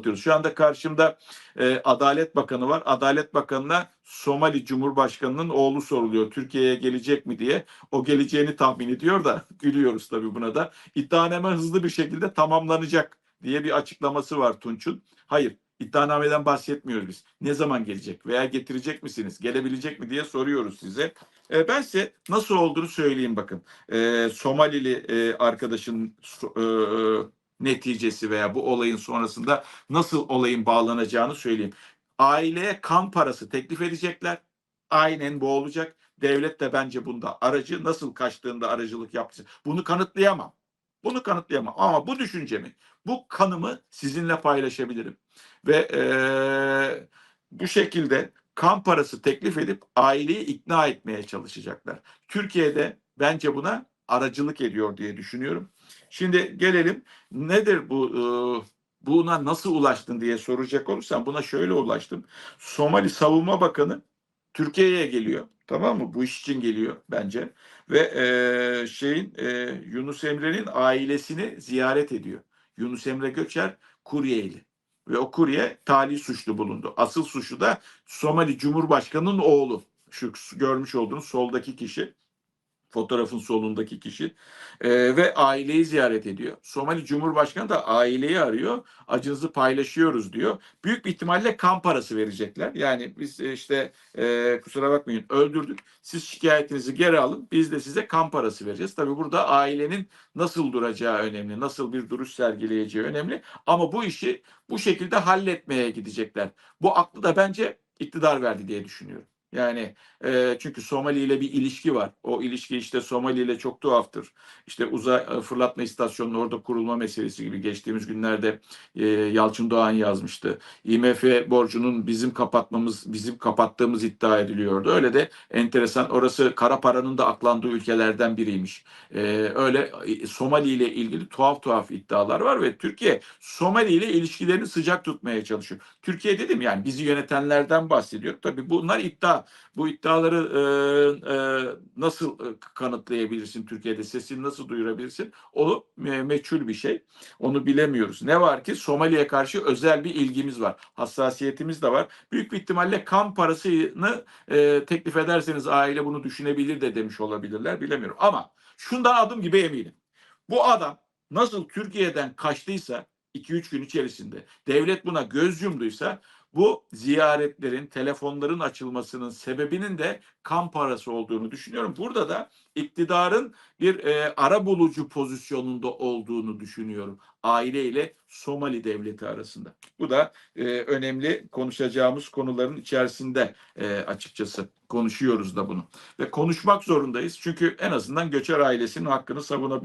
anlatıyoruz. Şu anda karşımda e, Adalet Bakanı var. Adalet Bakanı'na Somali Cumhurbaşkanı'nın oğlu soruluyor. Türkiye'ye gelecek mi diye. O geleceğini tahmin ediyor da gülüyoruz tabii buna da. İddianame hızlı bir şekilde tamamlanacak diye bir açıklaması var Tunç'un. Hayır iddianameden bahsetmiyoruz biz. Ne zaman gelecek veya getirecek misiniz? Gelebilecek mi diye soruyoruz size. E, ben size nasıl olduğunu söyleyeyim bakın. E, Somalili e, arkadaşın e, neticesi veya bu olayın sonrasında nasıl olayın bağlanacağını söyleyeyim. Aileye kan parası teklif edecekler. Aynen bu olacak. Devlet de bence bunda aracı nasıl kaçtığında aracılık yaptı. Bunu kanıtlayamam. Bunu kanıtlayamam ama bu düşüncemi, bu kanımı sizinle paylaşabilirim. Ve eee, bu şekilde kan parası teklif edip aileyi ikna etmeye çalışacaklar. Türkiye'de bence buna aracılık ediyor diye düşünüyorum. Şimdi gelelim nedir bu eee, buna nasıl ulaştın diye soracak olursam buna şöyle ulaştım. Somali Savunma Bakanı Türkiye'ye geliyor. Tamam mı? Bu iş için geliyor bence. Ve eee, şeyin eee, Yunus Emre'nin ailesini ziyaret ediyor. Yunus Emre Göçer kuryeyli. Ve o kurye tali suçlu bulundu. Asıl suçlu da Somali Cumhurbaşkanı'nın oğlu. Şu görmüş olduğunuz soldaki kişi. Fotoğrafın solundaki kişi Ee, ve aileyi ziyaret ediyor. Somali Cumhurbaşkanı da aileyi arıyor. Acınızı paylaşıyoruz diyor. Büyük bir ihtimalle kan parası verecekler. Yani biz e, işte e, kusura bakmayın öldürdük. Siz şikayetinizi geri alın. Biz de size kan parası vereceğiz. Tabii burada ailenin nasıl duracağı önemli. Nasıl bir duruş sergileyeceği önemli. Ama bu işi bu şekilde halletmeye gidecekler. Bu aklı da bence iktidar verdi diye düşünüyorum. Yani e, çünkü Somali ile bir ilişki var. O ilişki işte Somali ile çok tuhaftır. İşte uzay e, fırlatma istasyonunun orada kurulma meselesi gibi geçtiğimiz günlerde e, Yalçın Doğan yazmıştı. IMF borcunun bizim kapatmamız, bizim kapattığımız iddia ediliyordu. Öyle de enteresan. Orası kara paranın da aklandığı ülkelerden biriymiş. E, öyle Somali ile ilgili tuhaf tuhaf iddialar var ve Türkiye Somali ile ilişkilerini sıcak tutmaya çalışıyor. Türkiye dedim yani bizi yönetenlerden bahsediyor. Tabii bunlar iddia. Bu iddiaları e, e, nasıl e, kanıtlayabilirsin Türkiye'de? Sesini nasıl duyurabilirsin? O me- meçhul bir şey. Onu bilemiyoruz. Ne var ki Somali'ye karşı özel bir ilgimiz var. Hassasiyetimiz de var. Büyük bir ihtimalle kan parasını e, teklif ederseniz aile bunu düşünebilir de demiş olabilirler. Bilemiyorum. Ama şundan adım gibi eminim. Bu adam nasıl Türkiye'den kaçtıysa 2-3 gün içerisinde devlet buna göz yumduysa bu ziyaretlerin, telefonların açılmasının sebebinin de kan parası olduğunu düşünüyorum. Burada da iktidarın bir e, ara bulucu pozisyonunda olduğunu düşünüyorum. Aile ile Somali devleti arasında. Bu da e, önemli konuşacağımız konuların içerisinde e, açıkçası konuşuyoruz da bunu. Ve konuşmak zorundayız. Çünkü en azından Göçer ailesinin hakkını savunabilir.